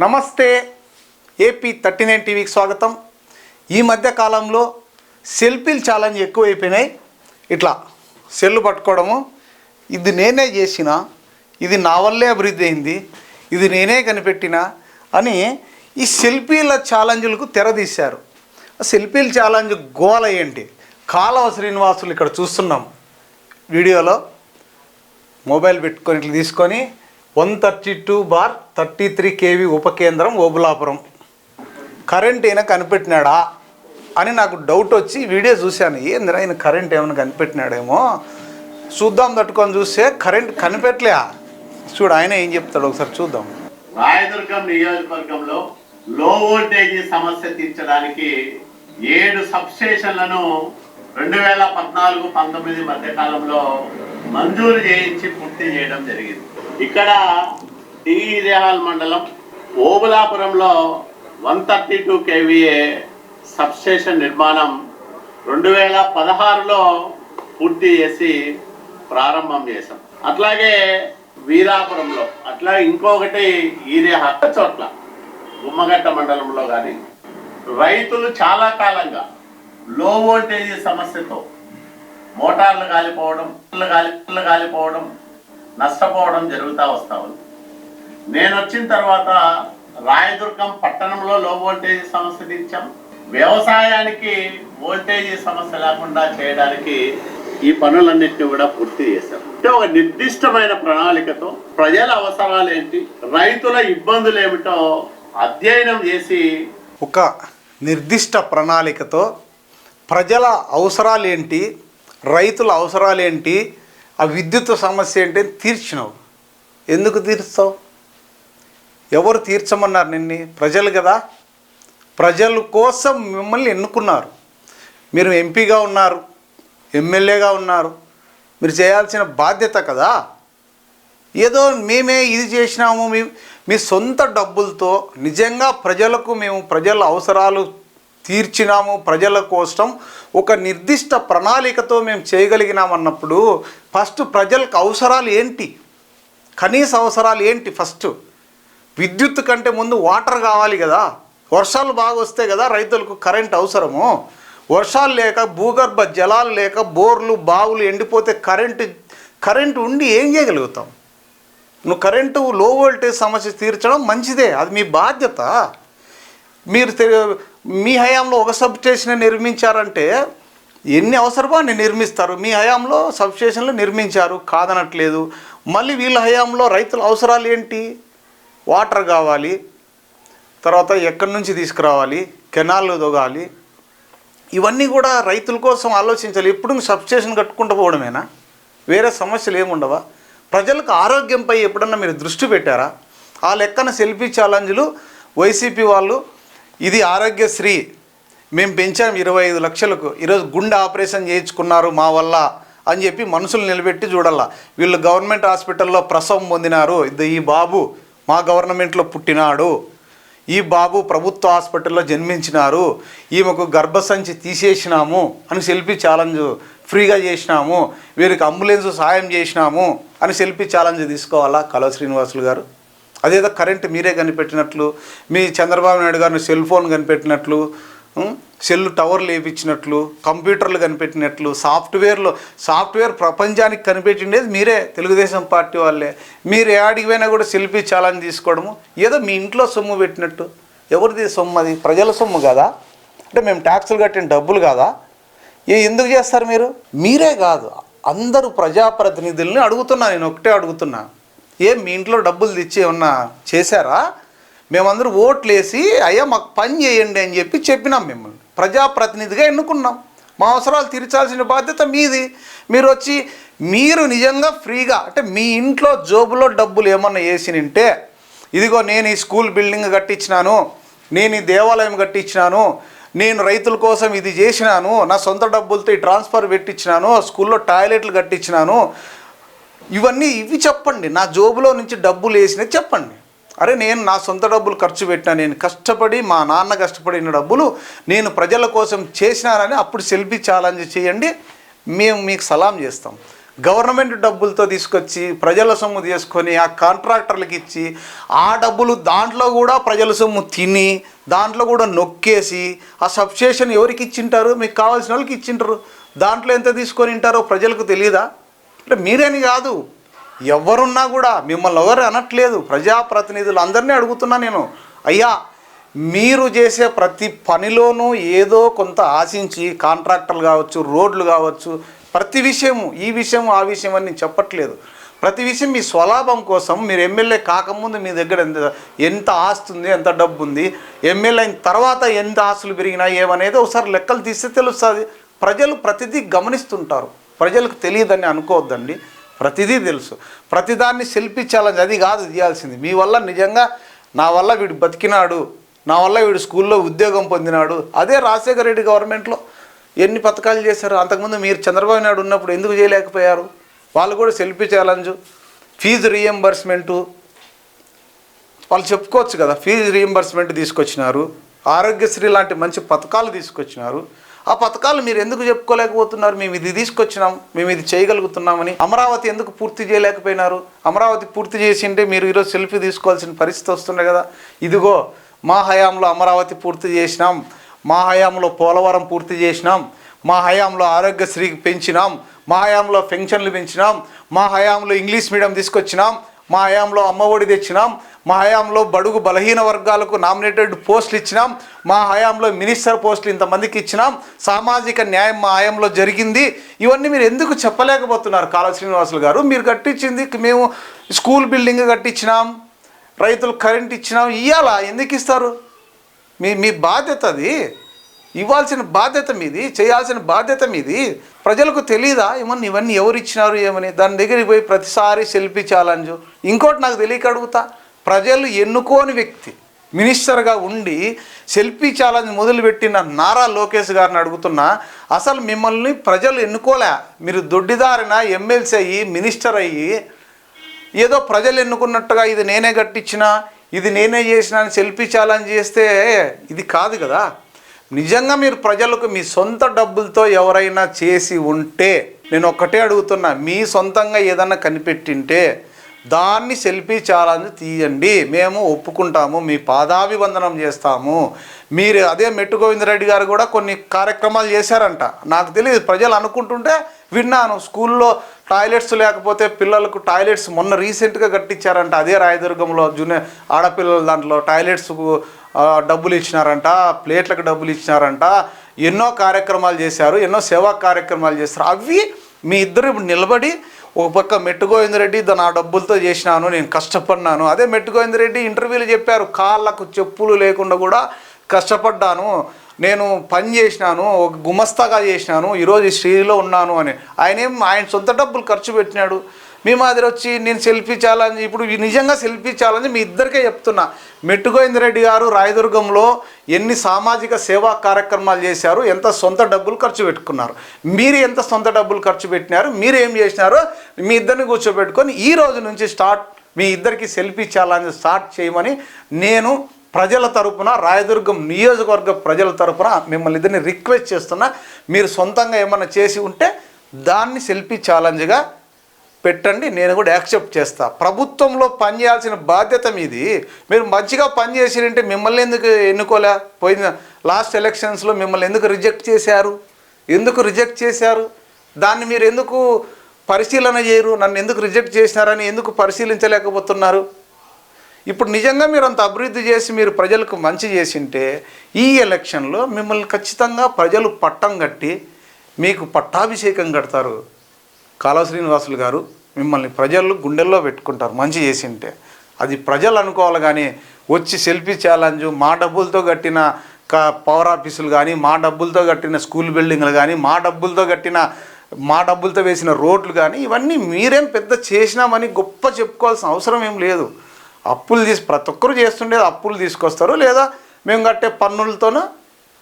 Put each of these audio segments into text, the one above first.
నమస్తే AP thirty nine టీవీకి స్వాగతం. ఈ మధ్య కాలంలో సెల్ఫీలు ఛాలెంజ్ ఎక్కువైపోయినాయి. ఇట్లా సెల్లు పట్టుకోవడము ఇది నేనే చేసిన ఇది నా వల్లే అభివృద్ధి అయింది ఇది నేనే కనిపెట్టిన అని ఈ సెల్ఫీల ఛాలెంజ్లకు తెరదీశారు. సెల్ఫీల ఛాలెంజ్ గోల ఏంటి? కాలవ శ్రీనివాసులు ఇక్కడ చూస్తున్నాం. వీడియోలో మొబైల్ పెట్టుకొని ఇట్లా తీసుకొని one thirty two bar thirty three KV ఉపకేంద్రం Obulapuram. Current ఈయన కనిపెట్టినాడా అని నాకు డౌట్ వచ్చి వీడియో చూశాను. ఏందిరా ఆయన కరెంట్ ఏమైనా కనిపెట్టినాడేమో? చూద్దాం తట్టుకొని చూస్తే కరెంట్ కనిపెట్టలే చూడు ఆయన ఏం చెప్తాడు ఒకసారి చూద్దాం. రాయదుర్గం నియోజకవర్గంలో లో వోల్టేజ్ సమస్య తీర్చడానికి ఏడు సబ్స్టేషన్లను రెండు వేల పద్నాలుగు పంతొమ్మిది మధ్య కాలంలో మంజూరు చేయించి పూర్తి చేయడం జరిగింది. ఇక్కడ టి దేహాల్ మండలం. ఓబులాపురంలో one thirty two KVA sub station నిర్మాణం రెండు వేల పదహారులో పూర్తి చేసి ప్రారంభం చేశాం. అట్లాగే వీరాపురంలో అట్లా ఇంకొకటి ఈరే హక్క చోట్ల గుమ్మగట్ట మండలంలో కానీ రైతులు చాలా కాలంగా లో వోల్టేజ్ సమస్యతో మోటార్లు కాలిపోవడం కాలి కాలిపోవడం నష్టపోవడం జరుగుతూ వస్తావు ఉంది. నేను వచ్చిన తర్వాత రాయదుర్గం పట్టణంలో లో వోల్టేజ్ సమస్య తీర్చాం. వ్యవసాయానికి వోల్టేజ్ సమస్య లేకుండా చేయడానికి ఈ పనులన్నింటినీ కూడా పూర్తి చేశాం. అంటే ఒక నిర్దిష్టమైన ప్రణాళికతో ప్రజల అవసరాలు ఏంటి రైతుల ఇబ్బందులు ఏమిటో అధ్యయనం చేసి ఒక నిర్దిష్ట ప్రణాళికతో ప్రజల అవసరాలు ఏంటి రైతుల అవసరాలు ఏంటి ఆ విద్యుత్ సమస్య ఏంటి తీర్చినావు. ఎందుకు తీర్చావు? ఎవరు తీర్చమన్నారు నిన్ను? ప్రజలు కదా. ప్రజల కోసం మిమ్మల్ని ఎన్నుకున్నారు. మీరు ఎంపీగా ఉన్నారు ఎమ్మెల్యేగా ఉన్నారు. మీరు చేయాల్సిన బాధ్యత కదా. ఏదో మేమే ఇది చేసినాము మీ మీ సొంత డబ్బులతో నిజంగా ప్రజలకు మేము ప్రజల అవసరాలు తీర్చినాము ప్రజల కోసం ఒక నిర్దిష్ట ప్రణాళికతో మేము చేయగలిగినామన్నప్పుడు ఫస్ట్ ప్రజలకు అవసరాలు ఏంటి? కనీస అవసరాలు ఏంటి ఫస్ట్? విద్యుత్ కంటే ముందు వాటర్ కావాలి కదా. వర్షాలు బాగా వస్తే కదా రైతులకు కరెంట్ అవసరము. వర్షాలు లేక భూగర్భ జలాలు లేక బోర్లు బావులు ఎండిపోతే కరెంటు కరెంటు ఉండి ఏం చేయగలుగుతాం? నువ్వు కరెంటు లో వోల్టేజ్ సమస్య తీర్చడం మంచిదే. అది మీ బాధ్యత. మీరు మీ హయాంలో ఒక సబ్ స్టేషన్ నిర్మించారంటే ఎన్ని అవసరమో అన్ని నిర్మిస్తారు. మీ హయాంలో సబ్ స్టేషన్లు నిర్మించారు. కాదనట్లేదు. మళ్ళీ వీళ్ళ హయాంలో రైతుల అవసరాలు ఏంటి? వాటర్ కావాలి. తర్వాత ఎక్కడి నుంచి తీసుకురావాలి? కెనాల్లో దొగాలి ఇవన్నీ కూడా రైతుల కోసం ఆలోచించాలి. ఎప్పుడు సబ్ స్టేషన్ కట్టుకుంటూ పోవడమేనా? వేరే సమస్యలు ఏముండవా ప్రజలకు ఆరోగ్యంపై ఎప్పుడన్నా మీరు దృష్టి పెట్టారా? ఆ లెక్కన సెల్ఫీ ఛాలెంజ్లు వైసీపీ వాళ్ళు ఇది ఆరోగ్యశ్రీ. మేము పెంచాం ఇరవై ఐదు లక్షలకు. ఈరోజు గుండె ఆపరేషన్ చేయించుకున్నారు మా వల్ల అని చెప్పి మనుషులు నిలబెట్టి చూడాల వీళ్ళు గవర్నమెంట్ హాస్పిటల్లో ప్రసవం పొందినారు. ఇది ఈ బాబు మా గవర్నమెంట్లో పుట్టినాడు. ఈ బాబు ప్రభుత్వ హాస్పిటల్లో జన్మించినారు. ఈమెకు గర్భసంచి తీసేసినాము అని సెల్ఫీ ఛాలెంజ్ ఫ్రీగా చేసినాము. వీరికి అంబులెన్స్ సాయం చేసినాము అని సెల్ఫీ ఛాలెంజ్ తీసుకోవాలా? కలవ శ్రీనివాసులు గారు. అదేదో కరెంట్ మీరే కనిపెట్టినట్లు మీ చంద్రబాబు నాయుడు గారిని సెల్ ఫోన్ కనిపెట్టినట్లు సెల్ టవర్లు వేయించినట్లు కంప్యూటర్లు కనిపెట్టినట్లు సాఫ్ట్వేర్లో సాఫ్ట్వేర్ ప్రపంచానికి కనిపెట్టిండేది మీరే తెలుగుదేశం పార్టీ వాళ్ళే. మీరు ఏడికి పోయినా కూడా సెల్ఫీ ఛాలెంజ్ తీసుకోవడము ఏదో మీ ఇంట్లో సొమ్ము పెట్టినట్టు. ఎవరిది సొమ్ము అది? ప్రజల సొమ్ము కదా. అంటే మేము ట్యాక్సులు కట్టిన డబ్బులు కాదా. ఏ ఎందుకు చేస్తారు మీరు? మీరే కాదు. అందరూ ప్రజాప్రతినిధుల్ని అడుగుతున్నా నేను ఒకటే అడుగుతున్నా. ఏం మీ ఇంట్లో డబ్బులు తెచ్చి ఏమన్నా చేశారా? మేమందరూ ఓట్లు వేసి అయ్యా మాకు పని చేయండి అని చెప్పి చెప్పినాం మిమ్మల్ని. ప్రజాప్రతినిధిగా ఎన్నుకున్నాం. మా అవసరాలు తీర్చాల్సిన బాధ్యత మీది. మీరు వచ్చి మీరు నిజంగా ఫ్రీగా అంటే మీ ఇంట్లో జోబులో డబ్బులు ఏమన్నా వేసి ఉంటే ఇదిగో నేను ఈ స్కూల్ బిల్డింగ్ కట్టించినాను నేను ఈ దేవాలయం కట్టించినాను నేను రైతుల కోసం ఇది చేసినాను నా సొంత డబ్బులతో ఈ ట్రాన్స్ఫర్ పెట్టించినాను స్కూల్లో టాయిలెట్లు కట్టించినాను ఇవన్నీ ఇవి చెప్పండి. నా జోబులో నుంచి డబ్బులు వేసినవి చెప్పండి. అరే నేను నా సొంత డబ్బులు ఖర్చు పెట్టినా నేను కష్టపడి మా నాన్న కష్టపడిన డబ్బులు నేను ప్రజల కోసం చేసినానని అప్పుడు సెల్ఫీ ఛాలెంజ్ చేయండి. మేము మీకు సలాం చేస్తాం. గవర్నమెంట్ డబ్బులతో తీసుకొచ్చి ప్రజల సొమ్ము తీసుకొని ఆ కాంట్రాక్టర్లకు ఇచ్చి ఆ డబ్బులు దాంట్లో కూడా ప్రజల సొమ్ము తిని దాంట్లో కూడా నొక్కేసి ఆ సబ్స్టేషన్ ఎవరికి ఇచ్చింటారు? మీకు కావాల్సిన వాళ్ళకి ఇచ్చింటారు. దాంట్లో ఎంత తీసుకొని ఉంటారో ప్రజలకు తెలియదా అంటే మీరేని కాదు. ఎవరున్నా కూడా మిమ్మల్ని ఎవరు అనట్లేదు. ప్రజాప్రతినిధులు అందరినీ అడుగుతున్నా నేను. అయ్యా మీరు చేసే ప్రతి పనిలోనూ ఏదో కొంత ఆశించి కాంట్రాక్టర్లు కావచ్చు రోడ్లు కావచ్చు ప్రతి విషయము ఈ విషయం ఆ విషయం అని నేను చెప్పట్లేదు. ప్రతి విషయం మీ స్వలాభం కోసం మీరు ఎమ్మెల్యే కాకముందు మీ దగ్గర ఎంత ఎంత ఆస్తి ఉంది ఎంత డబ్బు ఉంది ఎమ్మెల్యే అయిన తర్వాత ఎంత ఆస్తులు పెరిగినా ఏమనేది ఒకసారి లెక్కలు తీస్తే తెలుస్తుంది. ప్రజలు ప్రతిదీ గమనిస్తుంటారు. ప్రజలకు తెలియదని అనుకోవద్దండి. ప్రతిదీ తెలుసు. ప్రతిదాన్ని సెల్ఫీ ఛాలెంజ్ అది కాదు చేయాల్సింది మీ వల్ల నిజంగా నా వల్ల వీడు బతికినాడు నా వల్ల వీడు స్కూల్లో ఉద్యోగం పొందినాడు. అదే రాజశేఖర రెడ్డి గవర్నమెంట్లో ఎన్ని పథకాలు చేశారు? అంతకుముందు మీరు చంద్రబాబు నాయుడు ఉన్నప్పుడు ఎందుకు చేయలేకపోయారు? వాళ్ళు కూడా సెల్ఫీ ఛాలెంజ్ ఫీజు రీఎంబర్స్మెంటు వాళ్ళు చెప్పుకోవచ్చు కదా ఫీజు రీఎంబర్స్మెంట్ తీసుకొచ్చినారు. ఆరోగ్యశ్రీ లాంటి మంచి పథకాలు తీసుకొచ్చినారు. ఆ పథకాలు మీరు ఎందుకు చెప్పుకోలేకపోతున్నారు? మేము ఇది తీసుకొచ్చినాం మేము ఇది చేయగలుగుతున్నామని. అమరావతి ఎందుకు పూర్తి చేయలేకపోయినారు? అమరావతి పూర్తి చేసింటే మీరు ఈరోజు సెల్ఫీ తీసుకోవాల్సిన పరిస్థితి వస్తుండే కదా. ఇదిగో మా హయాంలో అమరావతి పూర్తి చేసినాం. మా హయాంలో పోలవరం పూర్తి చేసినాం. మా హయాంలో ఆరోగ్యశ్రీ పెంచినాం. మా హయాంలో పెన్షన్లు పెంచినాం. మా హయాంలో ఇంగ్లీష్ మీడియం తీసుకొచ్చినాం. మా హయాంలో అమ్మఒడి తెచ్చినాం. మా హయాంలో బడుగు బలహీన వర్గాలకు నామినేటెడ్ పోస్టులు ఇచ్చినాం. మా హయాంలో మినిస్టర్ పోస్టులు ఇంతమందికి ఇచ్చినాం. సామాజిక న్యాయం మా హయాంలో జరిగింది. ఇవన్నీ మీరు ఎందుకు చెప్పలేకపోతున్నారు కాళ శ్రీనివాసులు గారు? మీరు కట్టించింది మేము స్కూల్ బిల్డింగ్ కట్టించినాం. రైతులు కరెంట్ ఇచ్చినాం. ఇవ్వాలా ఎందుకు ఇస్తారు? మీ మీ బాధ్యత అది. ఇవ్వాల్సిన బాధ్యత మీది చేయాల్సిన బాధ్యత మీది. ప్రజలకు తెలియదా ఏమన్నా ఇవన్నీ ఎవరు ఇచ్చినారు ఏమని? దాని దగ్గరికి పోయి ప్రతిసారి సెల్ఫీ ఛాలెంజ్. ఇంకోటి నాకు తెలియక అడుగుతా. ప్రజలు ఎన్నుకోని వ్యక్తి మినిస్టర్గా ఉండి సెల్ఫీ ఛాలెంజ్ మొదలుపెట్టిన నారా లోకేష్ గారిని అడుగుతున్నా అసలు మిమ్మల్ని ప్రజలు ఎన్నుకోలే. మీరు దొడ్డిదారిన ఎమ్మెల్సీ అయ్యి మినిస్టర్ అయ్యి ఏదో ప్రజలు ఎన్నుకున్నట్టుగా ఇది నేనే కట్టించిన ఇది నేనే చేసిన అని సెల్ఫీ ఛాలెంజ్ చేస్తే ఇది కాదు కదా. నిజంగా మీరు ప్రజలకు మీ సొంత డబ్బులతో ఎవరైనా చేసి ఉంటే నేను ఒక్కటే అడుగుతున్నా మీ సొంతంగా ఏదన్నా కనిపెట్టింటే దాన్ని సెల్ఫీ ఛాలెంజ్ తీయండి. మేము ఒప్పుకుంటాము మీ పాదాభివందనం చేస్తాము. మీరు అదే మెట్టు గోవిందరెడ్డి గారు కూడా కొన్ని కార్యక్రమాలు చేశారంట. నాకు తెలియదు ప్రజలు అనుకుంటుంటే విన్నాను. స్కూల్లో టాయిలెట్స్ లేకపోతే పిల్లలకు టాయిలెట్స్ మొన్న రీసెంట్గా కట్టించారంట. అదే రాయదుర్గంలో జూనియర్ ఆడపిల్లల దాంట్లో టాయిలెట్స్కు డబ్బులు ఇచ్చినారంట ప్లేట్లకు డబ్బులు ఇచ్చినారంట. ఎన్నో కార్యక్రమాలు చేశారు ఎన్నో సేవా కార్యక్రమాలు చేస్తారు అవి మీ ఇద్దరు ఇప్పుడు నిలబడి ఒక పక్క మెట్టుగోవిందరెడ్డి దా- నా డబ్బులతో చేసినాను నేను కష్టపడినాను. అదే మెట్టుగోవిందరెడ్డి ఇంటర్వ్యూలు చెప్పారు కాళ్ళకు చెప్పులు లేకుండా కూడా కష్టపడ్డాను. నేను పని చేసినాను ఒక గుమస్తాగా చేసినాను ఈరోజు ఈ శ్రీలో ఉన్నాను అని. ఆయన ఏం ఆయన సొంత డబ్బులు ఖర్చు పెట్టినాడు. మీ మాదిరి వచ్చి నేను సెల్ఫీ ఛాలెంజ్ ఇప్పుడు నిజంగా సెల్ఫీ ఛాలెంజ్ మీ ఇద్దరికే చెప్తున్నా. మెట్టుగోవిందరెడ్డి గారు రాయదుర్గంలో ఎన్ని సామాజిక సేవా కార్యక్రమాలు చేశారు ఎంత సొంత డబ్బులు ఖర్చు పెట్టుకున్నారు మీరు ఎంత సొంత డబ్బులు ఖర్చు పెట్టినారు మీరు ఏం చేసినారో మీ ఇద్దరిని కూర్చోబెట్టుకొని ఈ రోజు నుంచి స్టార్ట్ మీ ఇద్దరికి సెల్ఫీ ఛాలెంజ్ స్టార్ట్ చేయమని నేను ప్రజల తరపున రాయదుర్గం నియోజకవర్గ ప్రజల తరపున మిమ్మల్ని ఇద్దరిని రిక్వెస్ట్ చేస్తున్నా. మీరు సొంతంగా ఏమన్నా చేసి ఉంటే దాన్ని సెల్ఫీ ఛాలెంజ్గా పెట్టండి నేను కూడా యాక్సెప్ట్ చేస్తా. ప్రభుత్వంలో పనిచేయాల్సిన బాధ్యత మీది. మీరు మంచిగా పనిచేసిరంటే మిమ్మల్ని ఎందుకు ఎన్నుకోలే? పోయిన లాస్ట్ ఎలక్షన్స్లో మిమ్మల్ని ఎందుకు రిజెక్ట్ చేశారు? ఎందుకు రిజెక్ట్ చేశారు? దాన్ని మీరు ఎందుకు పరిశీలన చేయరు? నన్ను ఎందుకు రిజెక్ట్ చేసినారని ఎందుకు పరిశీలించలేకపోతున్నారు? ఇప్పుడు నిజంగా మీరు అంత అభివృద్ధి చేసి మీరు ప్రజలకు మంచి చేసింటే ఈ ఎలక్షన్లో మిమ్మల్ని ఖచ్చితంగా ప్రజలు పట్టం కట్టి మీకు పట్టాభిషేకం కడతారు. కాలువ శ్రీనివాసులు గారు మిమ్మల్ని ప్రజలు గుండెల్లో పెట్టుకుంటారు మంచి చేసింటే. అది ప్రజలు అనుకోవాలి కానీ వచ్చి సెల్ఫీ ఛాలెంజ్ మా డబ్బులతో కట్టిన క పవర్ ఆఫీసులు కానీ మా డబ్బులతో కట్టిన స్కూల్ బిల్డింగ్లు కానీ మా డబ్బులతో కట్టిన మా డబ్బులతో వేసిన రోడ్లు కానీ ఇవన్నీ మీరేం పెద్ద చేసినామని గొప్ప చెప్పుకోవాల్సిన అవసరం ఏం లేదు. అప్పులు తీసి ప్రతి ఒక్కరు చేస్తుండేది అప్పులు తీసుకొస్తారు లేదా మేము కట్టే పన్నులతోనూ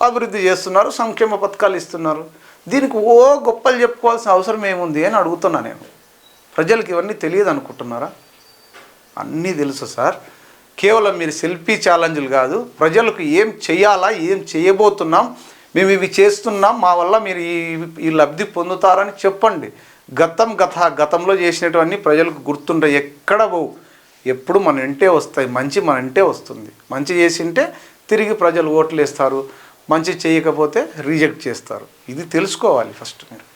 అభివృద్ధి చేస్తున్నారు సంక్షేమ పథకాలు ఇస్తున్నారు. దీనికి ఓ గొప్పలు చెప్పుకోవాల్సిన అవసరం ఏముంది అని అడుగుతున్నా నేను. ప్రజలకు ఇవన్నీ తెలియదు అనుకుంటున్నారా? అన్నీ తెలుసు సార్. కేవలం మీరు సెల్ఫీ ఛాలెంజ్లు కాదు ప్రజలకు ఏం చేయాలా ఏం చేయబోతున్నాం మేము ఇవి చేస్తున్నాం మా వల్ల మీరు ఈ ఈ లబ్ధి పొందుతారని చెప్పండి. గతం గత గతంలో చేసినటువన్నీ ప్రజలకు గుర్తుండే ఎక్కడ పోవు ఎప్పుడు మన ఇంటే వస్తాయి మంచి మన ఇంటే వస్తుంది. మంచి చేసింటే తిరిగి ప్రజలు ఓట్లు వేస్తారు మంచి చేయకపోతే రిజెక్ట్ చేస్తారు. ఇది తెలుసుకోవాలి ఫస్ట్ మీరు.